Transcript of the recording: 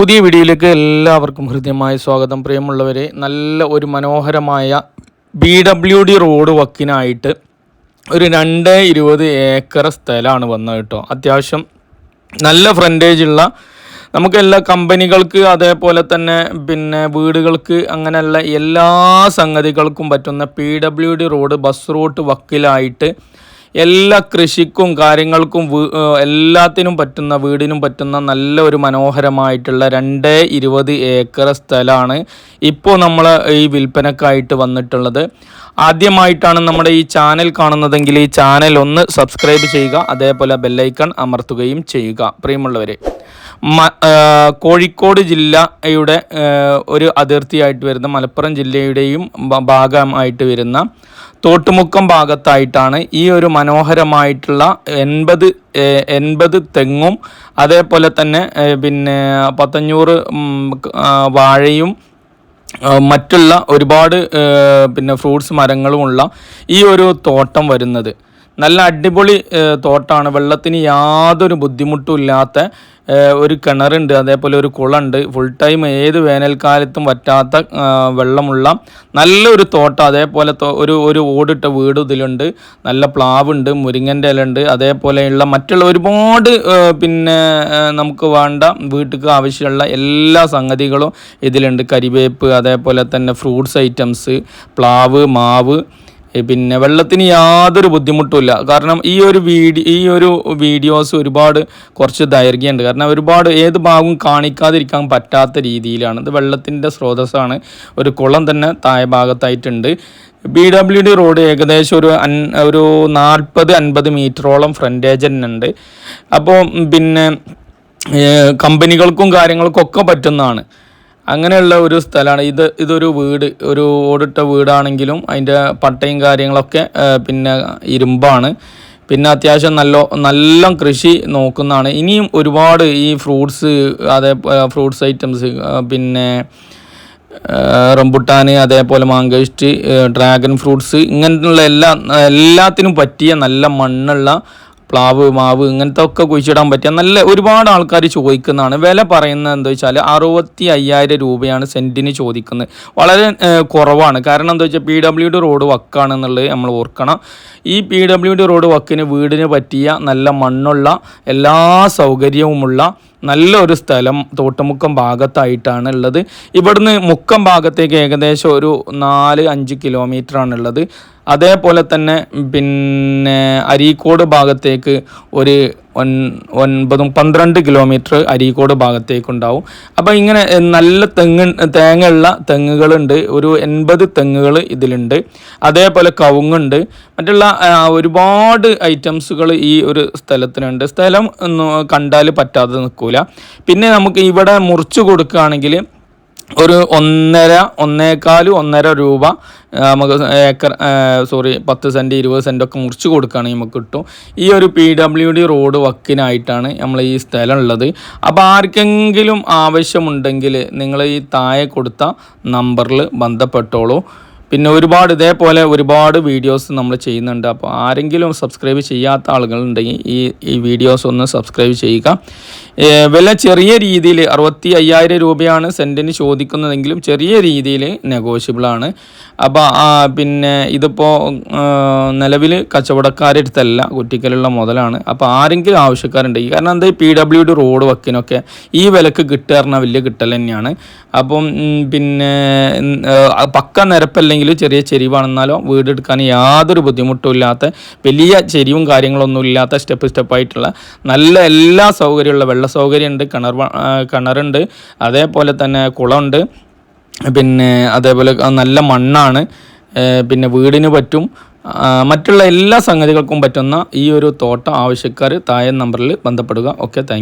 പുതിയ വീഡിയോയിലേക്ക് എല്ലാവർക്കും ഹൃദ്യമായ സ്വാഗതം. പ്രിയമുള്ളവരെ നല്ല ഒരു മനോഹരമായ ബി ഡബ്ല്യു ഡി റോഡ് വക്കിനായിട്ട് ഒരു രണ്ട് ഇരുപത് ഏക്കർ സ്ഥലമാണ് വന്നത് കേട്ടോ. അത്യാവശ്യം നല്ല ഫ്രണ്ടേജ് ഉള്ള നമുക്ക് എല്ലാ കമ്പനികൾക്ക് അതേപോലെ തന്നെ പിന്നെ വീടുകൾക്ക് അങ്ങനെയുള്ള എല്ലാ സംഗതികൾക്കും പറ്റുന്ന P W D road bus route വക്കിലായിട്ട് എല്ലാ കൃഷിക്കും കാര്യങ്ങൾക്കും എല്ലാത്തിനും പറ്റുന്ന വീടിനും പറ്റുന്ന നല്ല ഒരു മനോഹരമായിട്ടുള്ള രണ്ട് ഇരുപത് ഏക്കർ സ്ഥലമാണ് ഇപ്പോൾ നമ്മൾ ഈ വിൽപ്പനക്കായിട്ട് വന്നിട്ടുള്ളത്. ആദ്യമായിട്ടാണ് നമ്മുടെ ഈ ചാനൽ കാണുന്നതെങ്കിൽ ഈ ചാനൽ ഒന്ന് സബ്സ്ക്രൈബ് ചെയ്യുക അതേപോലെ ബെല്ലൈക്കൺ അമർത്തുകയും ചെയ്യുക. പ്രിയമുള്ളവരെ കോഴിക്കോട് ജില്ലയുടെ ഒരു അതിർത്തിയായിട്ട് വരുന്ന മലപ്പുറം ജില്ലയുടെയും ഭാഗമായിട്ട് വരുന്ന തോട്ടുമുക്കം ഭാഗത്തായിട്ടാണ് ഈ ഒരു മനോഹരമായിട്ടുള്ള എൺപത് എൺപത് തെങ്ങും അതേപോലെ തന്നെ പിന്നെ പത്തഞ്ഞൂറ് വാഴയും മറ്റുള്ള ഒരുപാട് പിന്നെ ഫ്രൂട്ട്സ് മരങ്ങളുമുള്ള ഈ ഒരു തോട്ടം വരുന്നത്. നല്ല അടിപൊളി തോട്ടാണ്. വെള്ളത്തിന് യാതൊരു ബുദ്ധിമുട്ടും ഇല്ലാത്ത ഒരു കിണറുണ്ട് അതേപോലെ ഒരു കുളമുണ്ട് ഫുൾ ടൈം ഏത് വേനൽക്കാലത്തും വറ്റാത്ത വെള്ളമുള്ള നല്ലൊരു തോട്ടം. അതേപോലെ ഒരു ഒരു ഓടിട്ട വീട് ഇതിലുണ്ട്. നല്ല പ്ലാവുണ്ട് മുരിങ്ങന്റെ ഇല ഉണ്ട് അതേപോലെയുള്ള മറ്റുള്ള ഒരുപാട് പിന്നെ നമുക്ക് വേണ്ട വീട്ടിലേക്ക് ആവശ്യമുള്ള എല്ലാ സംഗതികളും ഇതിലുണ്ട്. കരിവേപ്പ് അതേപോലെ തന്നെ ഫ്രൂട്ട്സ് ഐറ്റംസ് പ്ലാവ് മാവ് പിന്നെ വെള്ളത്തിന് യാതൊരു ബുദ്ധിമുട്ടുമില്ല. കാരണം ഈ ഒരു വീഡിയോ ഈ ഒരു വീഡിയോസ് ഒരുപാട് കുറച്ച് ദൈർഘ്യമുണ്ട്. കാരണം ഒരുപാട് ഏത് ഭാഗവും കാണിക്കാതിരിക്കാൻ പറ്റാത്ത രീതിയിലാണ്. ഇത് വെള്ളത്തിന്റെ സ്രോതസ്സാണ്. ഒരു കുളം തന്നെ താഴെ ഭാഗത്തായിട്ടുണ്ട്. ബി ഡബ്ല്യു ഡി റോഡ് ഏകദേശം ഒരു അൻ ഒരു നാൽപ്പത് അൻപത് മീറ്ററോളം ഫ്രണ്ടേജ് തന്നെ ഉണ്ട്. അപ്പോൾ പിന്നെ കമ്പനികൾക്കും കാര്യങ്ങൾക്കും ഒക്കെ പറ്റുന്നതാണ്. അങ്ങനെയുള്ള ഒരു സ്ഥലമാണ്. ഇത് ഇതൊരു വീട് ഒരു ഓടിട്ട വീടാണെങ്കിലും അതിന്റെ പട്ടയും കാര്യങ്ങളൊക്കെ പിന്നെ ഇരുമ്പാണ്. പിന്നെ അത്യാവശ്യം നല്ല നല്ല കൃഷി നോക്കുന്നതാണ്. ഇനിയും ഒരുപാട് ഈ ഫ്രൂട്ട്സ് അതേ ഫ്രൂട്ട്സ് ഐറ്റംസ് പിന്നെ റംബുട്ടാൻ അതേപോലെ മാങ്കോസ്റ്റ് ഡ്രാഗൺ ഫ്രൂട്ട്സ് ഇങ്ങനെയുള്ള എല്ലാ എല്ലാത്തിനും പറ്റിയ നല്ല മണ്ണുള്ള പ്ലാവ് മാവ് ഇങ്ങനത്തെ ഒക്കെ കുഴിച്ചിടാൻ പറ്റിയ നല്ല ഒരുപാട് ആൾക്കാർ ചോദിക്കുന്നതാണ്. വില പറയുന്നത് എന്താ വെച്ചാൽ അറുപത്തി അയ്യായിരം രൂപയാണ് സെന്റിന് ചോദിക്കുന്നത്. വളരെ കുറവാണ്. കാരണം എന്താ വെച്ചാൽ പി ഡബ്ല്യു ഡി റോഡ് വക്കാണെന്നുള്ളത് നമ്മൾ ഓർക്കണം. ഈ പി ഡബ്ല്യു ഡി റോഡ് വക്കിന് വീടിന് പറ്റിയ നല്ല മണ്ണുള്ള എല്ലാ സൗകര്യവുമുള്ള നല്ലൊരു സ്ഥലം തോട്ടുമുക്കം ഭാഗത്തായിട്ടാണ് ഉള്ളത്. ഇവിടുന്ന് മുക്കം ഭാഗത്തേക്ക് ഏകദേശം ഒരു നാല് അഞ്ച് ഉള്ളത് അതേപോലെ തന്നെ പിന്നെ അരീക്കോട് ഭാഗത്തേക്ക് ഒരു ഒൻ ഒൻപതും പന്ത്രണ്ട് കിലോമീറ്റർ അരീക്കോട് ഭാഗത്തേക്കുണ്ടാവും. അപ്പോൾ ഇങ്ങനെ നല്ല തെങ്ങ് തേങ്ങയുള്ള തെങ്ങുകളുണ്ട്. ഒരു എൺപത് തെങ്ങുകൾ ഇതിലുണ്ട്. അതേപോലെ കവുങ്ങുണ്ട്. മറ്റുള്ള ഒരുപാട് ഐറ്റംസുകൾ ഈ ഒരു സ്ഥലത്തിനുണ്ട്. സ്ഥലം കണ്ടാൽ പറ്റാതെ നിൽക്കില്ല പിന്നെ നമുക്ക് ഇവിടെ മുറിച്ചു കൊടുക്കുകയാണെങ്കിൽ ഒരു ഒന്നര ഒന്നേകാൽ ഒന്നര രൂപ നമുക്ക് ഏക്കർ സോറി പത്ത് സെന്റ് ഇരുപത് സെന്റ് ഒക്കെ മുറിച്ച് കൊടുക്കുകയാണെങ്കിൽ നമുക്ക് കിട്ടും. ഈ ഒരു പി ഡബ്ല്യു ഡി റോഡ് വക്കിനായിട്ടാണ് നമ്മൾ ഈ സ്ഥലം ഉള്ളത് അപ്പോൾ ആർക്കെങ്കിലും ആവശ്യമുണ്ടെങ്കിൽ നിങ്ങൾ ഈ താഴെ കൊടുത്ത നമ്പറിൽ ബന്ധപ്പെട്ടോളൂ. പിന്നെ ഒരുപാട് ഇതേപോലെ ഒരുപാട് വീഡിയോസ് നമ്മൾ ചെയ്യുന്നുണ്ട്. അപ്പോൾ ആരെങ്കിലും സബ്സ്ക്രൈബ് ചെയ്യാത്ത ആളുകളുണ്ടെങ്കിൽ ഈ ഈ വീഡിയോസ് ഒന്ന് സബ്സ്ക്രൈബ് ചെയ്യുക. വില ചെറിയ രീതിയിൽ അറുപത്തി അയ്യായിരം രൂപയാണ് സെന്റിന് ചോദിക്കുന്നതെങ്കിലും ചെറിയ രീതിയിൽ നെഗോഷ്യബിളാണ് അപ്പോൾ പിന്നെ ഇതിപ്പോൾ നിലവിൽ കച്ചവടക്കാരുടെ അടുത്തല്ല കുറ്റിക്കലുള്ള മുതലാണ്. അപ്പോൾ ആരെങ്കിലും ആവശ്യക്കാരുണ്ടെങ്കിൽ കാരണം എന്താ പി ഡബ്ല്യു ഡി റോഡ് വക്കിനൊക്കെ ഈ വിലക്ക് കിട്ടുക പറഞ്ഞാൽ വലിയ കിട്ടൽ തന്നെയാണ്. അപ്പം പിന്നെ പക്ക നിരപ്പല്ലെങ്കിൽ ചെറിയ ചെരിവാണെന്നാലോ വീടെടുക്കാൻ യാതൊരു ബുദ്ധിമുട്ടും ഇല്ലാത്ത വലിയ ചെരിവും കാര്യങ്ങളൊന്നും ഇല്ലാത്ത സ്റ്റെപ്പ് സ്റ്റെപ്പായിട്ടുള്ള നല്ല എല്ലാ സൗകര്യമുള്ള വെള്ള സൗകര്യമുണ്ട് കിണർ കിണറുണ്ട് അതേപോലെ തന്നെ കുളമുണ്ട്. പിന്നെ അതേപോലെ നല്ല മണ്ണാണ്. പിന്നെ വീടിന് പറ്റും. മറ്റുള്ള എല്ലാ സംഗതികൾക്കും പറ്റുന്ന ഈ ഒരു തോട്ടം ആവശ്യക്കാർ താഴെ നമ്പറിൽ ബന്ധപ്പെടുക. Okay thank